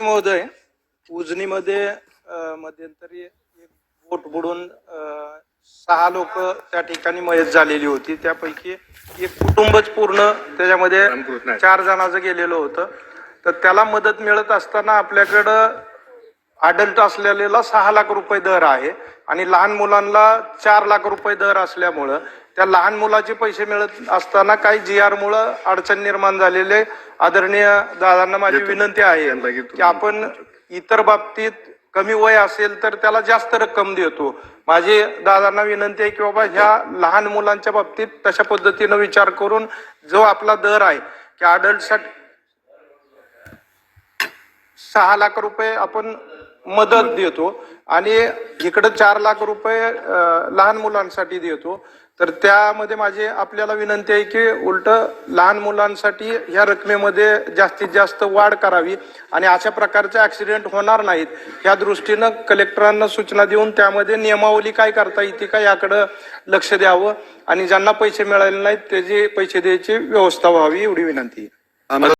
महोदय उजनीमध्ये मध्यंतरी एक बोट बुडून सहा लोक त्या ठिकाणी मयत झालेली होती त्यापैकी एक कुटुंबच पूर्ण त्याच्यामध्ये. चार जणांचं गेलेलं होतं तर त्याला मदत मिळत असताना आपल्याकडं अडल्ट असलेल्याला सहा लाख रुपये दर आहे आणि लहान मुलांना चार लाख रुपये दर असल्यामुळं त्या लहान मुलाचे पैसे मिळत असताना काही जी आर मुळे अडचण निर्माण झालेले आदरणीय दादांना माझी. विनंती आहे. की आपण इतर बाबतीत कमी वय असेल तर त्याला जास्त रक्कम देतो माझी दादांना विनंती आहे की बाबा ह्या लहान मुलांच्या बाबतीत तशा पद्धतीनं विचार करून जो आपला दर आहे की अडल्टसाठी सहा लाख रुपये आपण मदत देतो आणि इकडं चार लाख रुपये लहान मुलांसाठी देतो. तर त्यामध्ये माझी आपल्याला विनंती आहे की उलट लहान मुलांसाठी ह्या रकमेमध्ये जास्तीत जास्त वाढ करावी आणि अशा प्रकारचे ऍक्सिडेंट होणार नाहीत. ह्या दृष्टीनं कलेक्टरांना सूचना देऊन त्यामध्ये नियमावली काय करता येते का याकडं लक्ष द्यावं आणि ज्यांना पैसे मिळाले नाहीत त्याचे पैसे द्यायची व्यवस्था व्हावी एवढी विनंती. आहे